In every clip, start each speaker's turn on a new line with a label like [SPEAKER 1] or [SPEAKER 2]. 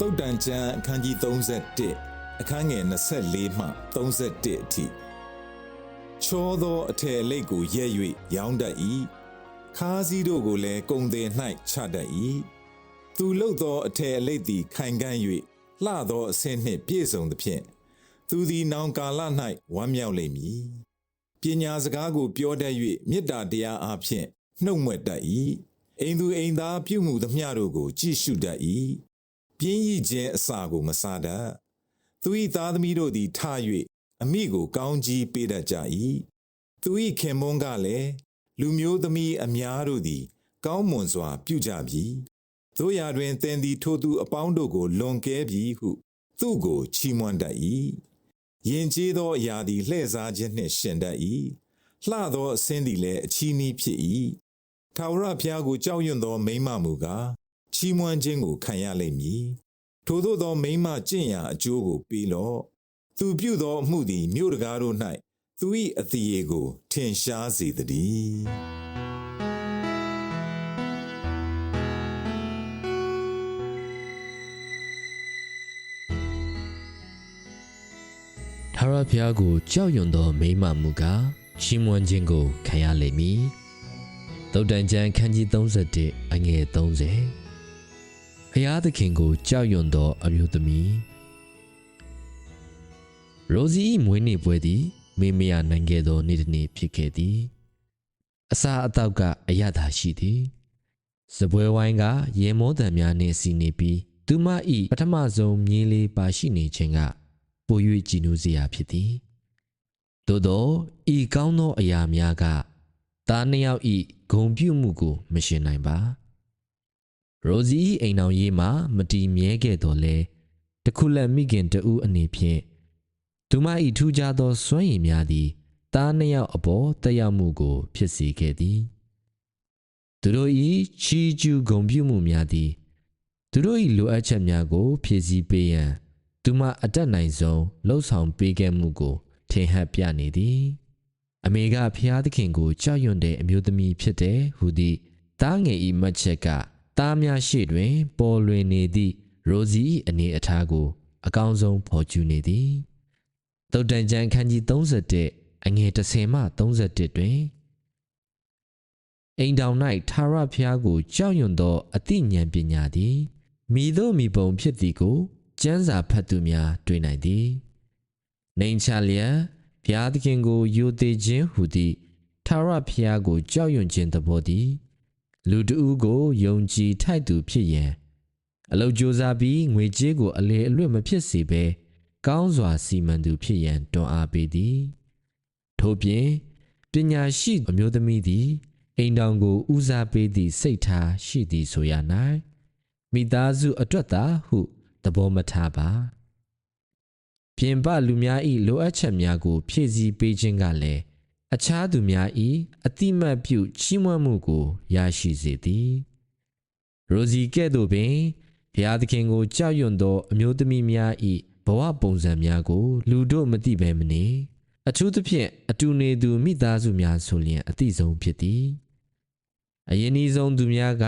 [SPEAKER 1] တုတ်တန်ကျမ်းအခန်းကြီး31အခန်းငယ်24မှ31အထိချောသောအထည်အလိတ်ကိုရဲ၍ရောင်းတတ်၏ခါးစည်းတို့ကိုလည်းကုံတယ်၌ချတတ်၏သူလှုပ်သောအထည်အလိတ်သည်ခိုင်ကန့်၍လှသောအဆင်းနှင့်ပြည့်စုံသဖြင့်သူသည်နောင်ကာလ၌ဝမ်းမြောက်လိမ့်မည်ပညာစကားကိုပြောတတ်၍မေတ္တာတရားအားဖြင့်နှုတ်မွက်တတ်၏အိမ်သူအိမ်သားပြုမှုသမျှတို့ကိုကြည့်ရှုတတ်၏ ပြင်းရည်ခြင်းအစာကိုမစားတတ်သူ၏သားသမီးတို့သည်ထ၍အမိကိုကောင်းကြီးပေးတတ်ကြ၏သူ၏ခင်မွန်းကလည်းလူမျိုးသမီးအများတို့သည် ကောင်းမွန်စွာ ပြုကြပြီတို့ရာတွင်သင်သည်ထိုသူအပေါင်းတို့ကို လွန်ကဲပြီဟု သူ့ကိုချီးမွမ်းတတ်၏ယင်ကျေးသောအရာသည်လှဲ့စားခြင်းနှင့်ရှင်တတ်၏လှသောအစင်းသည်လည်းအချီးနှီးဖြစ်၏ထာဝရဘုရားကိုကြောက်ရွံ့သောမိန်းမမူကား ချီးမွမ်းခြင်းကိုခံရလိမ့်မည်ထိုသို့သောမိန်းမကျင့်ရာအကျိုးကိုပေးလော့သူပြုသောအမှုသည်မြို့တကားတို့၌သူ၏အသရေကို ထင်ရှားစေတည်း
[SPEAKER 2] ထာဝရဘုရားကိုကြောက်ရွံ့သောမိမမူကားချီးမွမ်းခြင်းကိုခံရလိမ့်မည်။သုတ်တန်ကျမ်းခန်းကြီး31အငယ်30ဘု ရားသခင်ကိုကြောက်ရွံ့သောအမျိုးသမီးရိုဇီ၏မွေးနေ့ပွဲသည်မေမယနိုင်ခဲ့သောနေ့တစ်နေ့ဖြစ်ခဲ့သည်။အစာအသောက်ကအရသာရှိသည်။စပွဲဝိုင်းကရေမောတံများနှင့်စီနေပြီးသူမ၏ပထမဆုံးမြေးလေးပါရှိနေခြင်းကပို၍ကြည်နူးစရာဖြစ်သည်သို့သောဤကောင်းသောအရာများကသားနှစ်ယောက်ဤဂုံပြုမှုကိုမရှင်နိုင်ပါ ရိုဇီ၏အိမ်တော်ရေးမှာမတီမြဲခဲ့တော်လဲတခုလက်မိခင်တူအနေဖြင့်သူမ၏ထူးခြားသောစွမ်းရည်များသည်သားနှစ်ယောက်အပေါ်တက်ရောက်မှုကို ဖြစ်စေခဲ့သည်သူတို့၏ချီးကျူးဂုံပြုမှုများသည်သူတို့၏လိုအပ်ချက်များကို ဖြည့်ဆည်းပေးရန်သူမအတက်နိုင်ဆုံးလှုပ်ဆောင်ပေးခဲ့မှုကို ထင်ဟပ်ပြနေသည်အမေကဖျားသခင်ကိုကြောက်ရွံ့တဲ့အမျိုးသမီးဖြစ်တယ်ဟူသည့်တားငယ်ဤမှတ်ချက်က တားများရှိတွင် ပေါ်လွင်နေသည့်ရိုဇီ၏အနေအထားကို အကောင်းဆုံးဖော်ကျူနေသည်သုတ်တန်ကျမ်းခန်းကြီး31အငယ်30မှ31တွင်အိမ်တောင်၌သာရဖျားကိုကြောက်ရွံ့သောအသိဉာဏ်ပညာသည်မိသောမိပုံဖြစ်သည်ကိုကျမ်းစာဖတ်သူများတွေ့နိုင်သည်နေချလျက်ဘုရားသခင်ကိုယိုသေးခြင်းဟူသည့်ထာဝရဘုရားကိုကြောက်ရွံ့ခြင်းသဘောသည် လူတဦးကိုယုံကြည်ထိုက်သူဖြစ်ရန်အလုကြိုးစားပြီးငွေကြေးကိုအလေအလွတ်မဖြစ်စေဘဲကောင်းစွာစီမံသူဖြစ်ရန်တွန်းအားပေးသည်ထို့ပြင်ပညာရှိအမျိုးသမီးသည်အိမ်တောင်ကိုဦးစားပေးသည့်စိတ်ထားရှိသည်ဆိုရ၌မိသားစုအတွက်သာဟုသဘောမထားပါပြင်ပလူများ၏လိုအပ်ချက်များကိုဖြည့်ဆည်းပေးခြင်းကလည်း အခြားသူများ၏အတိမတ်ပြုချီးမွမ်းမှုကိုရရှိစေသည်ရိုဇီကဲ့သို့ပင်ဘုရားသခင်ကိုကြောက်ရွံ့သောအမျိုးသမီးများ၏ဘဝပုံစံများကို လူတို့မသိဘဲမနေအထူးသဖြင့်အတူနေသူမိသားစုများဆိုလျင်အသိဆုံးဖြစ်သည်အရင်ဤဆုံးသူများက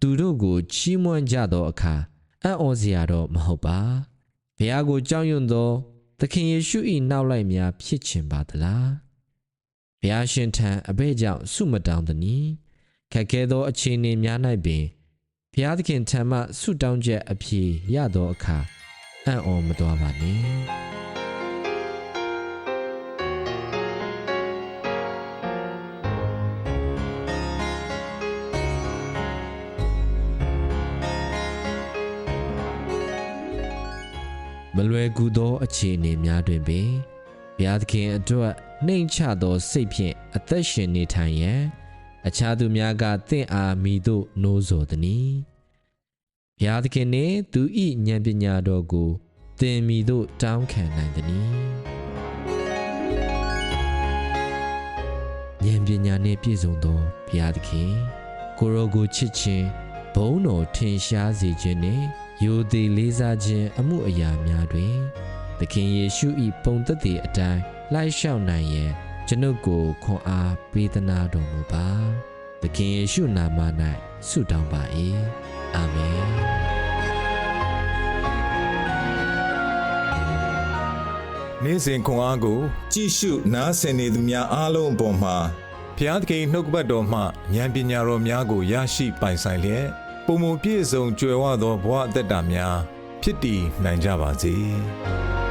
[SPEAKER 2] သူတို့ကိုချီးမွမ်းကြသောအခါအံ့ဩစရာတော့မဟုတ်ပါဘုရားကိုကြောက်ရွံ့သော သခင်ယေရှု၏နောက်လိုက်များဖြစ်ချင်ပါသလား ဘုရားရှင်ထံအဘဲကြောင့်ဆုမတောင်းသည်။ခက်ခဲသောအခြေအနေများ၌ပင်ဘုရားသခင်ထံမှဆုတောင်းချက်အဖြေရသောအခါအံ့ဩမသွားပါနဲ့မလွယ်ကူသောအခြေအနေများတွင်ပင် ဘုရားသခင်အတွက်နှိမ်ချသောစိတ်ဖြင့်အသက်ရှင်နေထိုင်ရန်အခြားသူများကတင့်အားမိတို့နိုးစော်သည်။ဘုရားသခင်နှင့်သူ၏ဉာဏ်ပညာတော်ကိုသင်မိတို့တောင်းခံနိုင်သည်။ဉာဏ်ပညာနှင့်ပြည့်စုံသောဘုရားသခင်ကိုရောကိုချစ်ခြင်းဘုန်းတော်ထင်ရှားစေခြင်းနှင့်ယိုသည်လေးစားခြင်းအမှုအရာများတွင် သခင်ယေရှု၏ပုံသက်သေအတိုင်းလိုက်လျှောက်နိုင်ရန်ကျွန်ုပ်ကိုခွန်အားပေးသနာတော်မူပါသခင်ယေရှုနာမ၌ဆုတောင်းပါ၏အာမင်
[SPEAKER 1] နေ့စဉ်ခွန်အားကို ကြည့်ရှုနားဆင်နေသူများအားလုံးအပေါ်မှာဘုရားသခင်နှုတ်ကပတ်တော်မှဉာဏ်ပညာတော်များကိုရရှိပိုင်ဆိုင်လျက်ပုံမပြည့်စုံကြွယ်ဝသောဘဝအသက်တာများဖြစ်တည်နိုင်ကြပါစေ။